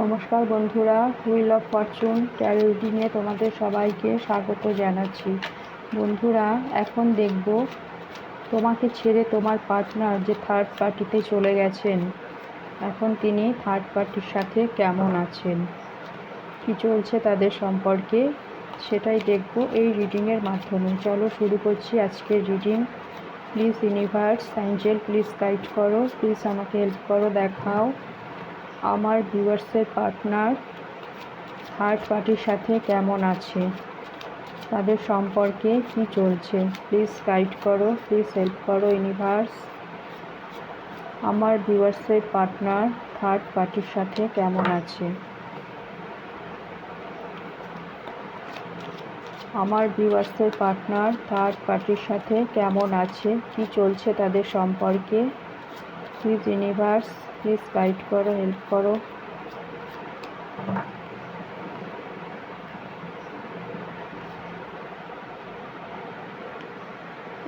নমস্কার বন্ধুরা wheel of fortune tarot রিডিংয়ে তোমাদের সবাইকে স্বাগত জানাচ্ছি। বন্ধুরা, এখন দেখব তোমাকে ছেড়ে তোমার পার্টনার যে থার্ড পার্টিতে চলে গেছেন, এখন তিনি থার্ড পার্টির সাথে কেমন আছেন? কী চলছে তাদের সম্পর্কে? সেটাই দেখব এই রিডিংয়ের মাধ্যমে। চলো শুরু করছি আজকের reading please universe angel please guide করো। প্লিজ আমাকে হেল্প করো, দেখাও। আমার ভিউয়ার্সের পার্টনার থার্ড পার্টির সাথে কেমন আছে? তাদের সম্পর্কে কি চলছে? প্লিজ গাইড করো প্লিজ হেল্প করো ইউনিভার্স আমার ভিউয়ার্সের পার্টনার থার্ড পার্টির সাথে কেমন আছে? আমার ভিউয়ার্সের পার্টনার থার্ড পার্টির সাথে কেমন আছে? কি চলছে তাদের সম্পর্কে? প্লিজ ইউনিভার্স প্লিজ গাইড করো হেল্প করো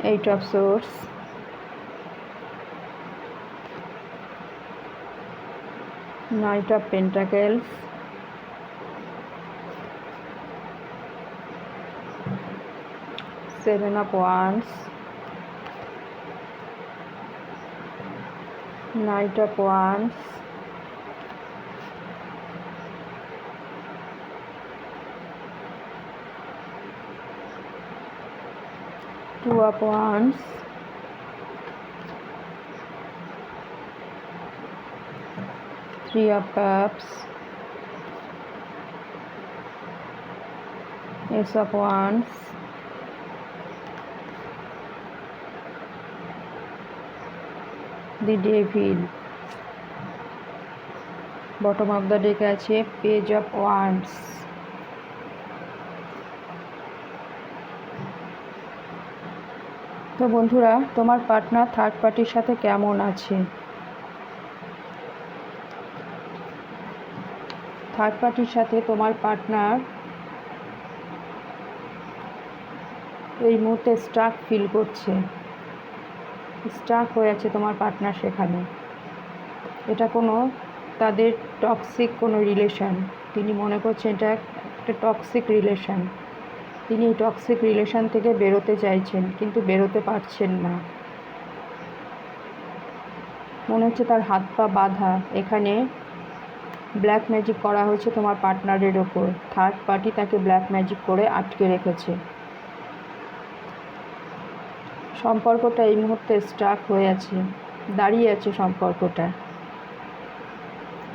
eight of swords nine of pentacles seven of wands. Knight of wands. Two of wands. Three of cups. Ace of wands the devil bottom of the ডেকে আছে page of wands তো বন্ধুরা, তোমার partner third পার্টির সাথে কেমন আছে? Third পার্টির সাথে তোমার পার্টনার এই মুহূর্তে স্টাক ফিল করছে। স্টাক হয়ে আছে তোমার পার্টনার সেখানে। এটা কোনো তাদের টক্সিক কোনো রিলেশন তিনি মনে করছেন এটা একটা টক্সিক রিলেশন তিনি এই টক্সিক রিলেশন থেকে বেরোতে চাইছেন, কিন্তু বেরোতে পারছেন না। মনে হচ্ছে তার হাত পা বাঁধা। এখানে ব্ল্যাক ম্যাজিক করা হয়েছে তোমার পার্টনারের ওপর। থার্ড পার্টি তাকে ব্ল্যাক ম্যাজিক করে আটকে রেখেছে। সম্পর্কটা এই মুহূর্তে স্টাক হয়ে আছে, দাঁড়িয়ে আছে সম্পর্কটা।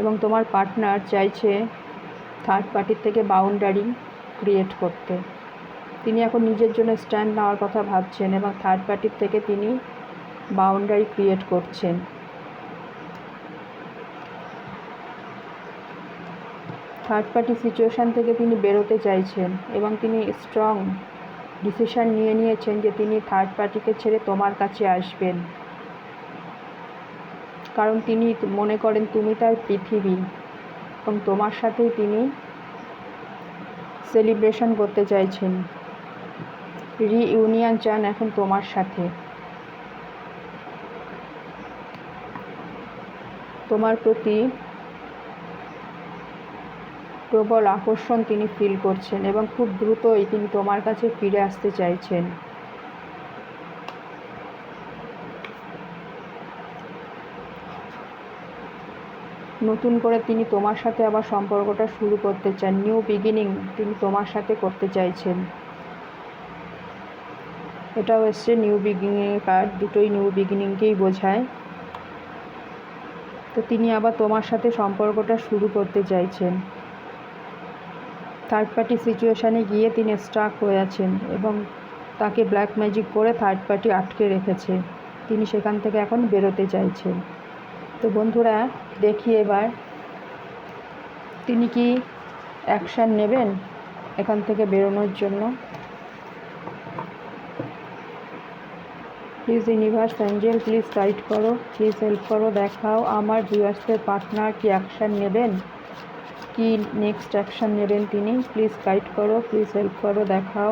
এবং তোমার পার্টনার চাইছে থার্ড পার্টির থেকে বাউন্ডারি ক্রিয়েট করতে। তিনি এখন নিজের জন্য স্ট্যান্ড নেওয়ার কথা ভাবছেন এবং থার্ড পার্টির থেকে তিনি বাউন্ডারি ক্রিয়েট করছেন। থার্ড পার্টি সিচুয়েশান থেকে তিনি বেরোতে চাইছেন এবং তিনি স্ট্রং ডিসিশান নিয়ে নিয়েছেন যে তিনি থার্ড পার্টিকে ছেড়ে তোমার কাছে আসবেন। কারণ তিনি মনে করেন তুমি তার পৃথিবী এবং তোমার সাথেই তিনি সেলিব্রেশন করতে চাইছেন। রিইউনিয়ন চান এখন তোমার সাথে। তোমার প্রতি প্রবল আকর্ষণ তিনি ফিল করছেন এবং খুব দ্রুতই তিনি তোমার কাছে ফিরে আসতে চাইছেন। নতুন করে তিনি তোমার সাথে আবার সম্পর্কটা শুরু করতে চান নিউ বিগিনিং তিনি তোমার সাথে করতে চাইছেন। এটাও এসছে নিউ বিগিনিংয়ের কার্ড দুটোই নিউ বিগিনিংকেই বোঝায়। তো তিনি আবার তোমার সাথে সম্পর্কটা শুরু করতে চাইছেন। থার্ড পার্টি সিচুয়েশানে গিয়ে তিনি স্টাক হয়ে আছেন এবং তাকে ব্ল্যাক ম্যাজিক করে থার্ড পার্টি আটকে রেখেছে। তিনি সেখান থেকে এখন বেরোতে চাইছেন। তো বন্ধুরা, দেখি এবার তিনি কি অ্যাকশান নেবেন এখান থেকে বেরোনোর জন্য? Please universe angel please guide করো। প্লিজ হেল্প করো, দেখাও। আমার ভিউয়ার্সের পার্টনার কি অ্যাকশান নেবেন? কি নেক্সট অ্যাকশান নেবেন তিনি? প্লিজ গাইড করো প্লিজ হেল্প করো, দেখাও।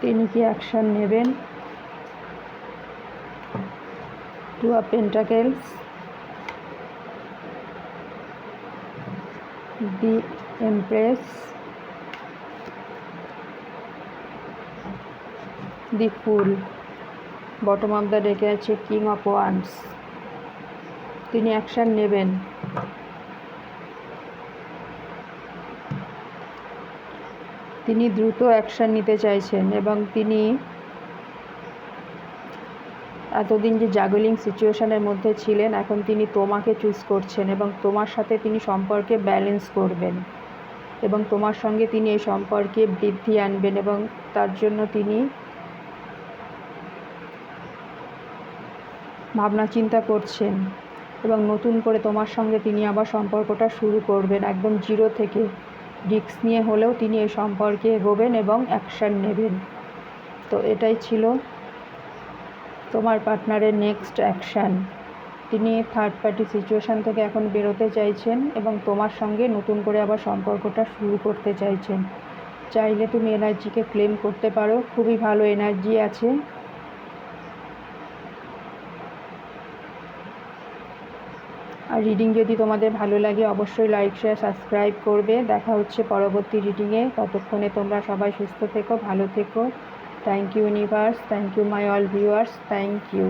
তিনি কি অ্যাকশান নেবেন? Two of pentacles the empress the fool bottom of the ডেকে আছে কিং অফ ওয়ান্স তিনি অ্যাকশান নেবেন। তিনি দ্রুত অ্যাকশান নিতে চাইছেন এবং তিনি এতদিন যে জাগলিং সিচুয়েশনের মধ্যে ছিলেন, এখন তিনি তোমাকে চুজ করছেন এবং তোমার সাথে তিনি সম্পর্কে ব্যালেন্স করবেন এবং তোমার সঙ্গে তিনি এই সম্পর্কে বৃদ্ধি আনবেন এবং তার জন্য তিনি ভাবনা চিন্তা করছেন এবং নতুন করে তোমার সঙ্গে তিনি আবার সম্পর্কটা শুরু করবেন একদম জিরো থেকে। রিস্ক নিয়ে হলেও তিনি এই সম্পর্কে এগোবেন এবং অ্যাকশান নেবেন। তো এটাই ছিল তোমার পার্টনারের নেক্সট অ্যাকশান। তিনি থার্ড পার্টি সিচুয়েশান থেকে এখন বেরোতে চাইছেন এবং তোমার সঙ্গে নতুন করে আবার সম্পর্কটা শুরু করতে চাইছেন। চাইলে তুমি এনার্জিকে ক্লেম করতে পারো। খুবই ভালো এনার্জি আছে। আর রিডিং যদি তোমাদের ভালো লাগে, অবশ্যই লাইক শেয়ার সাবস্ক্রাইব করবে। দেখা হচ্ছে পরবর্তী রিডিংয়ে ততক্ষণে তোমরা সবাই সুস্থ থেকো, ভালো থেকো। Thank you universe thank you my all viewers thank you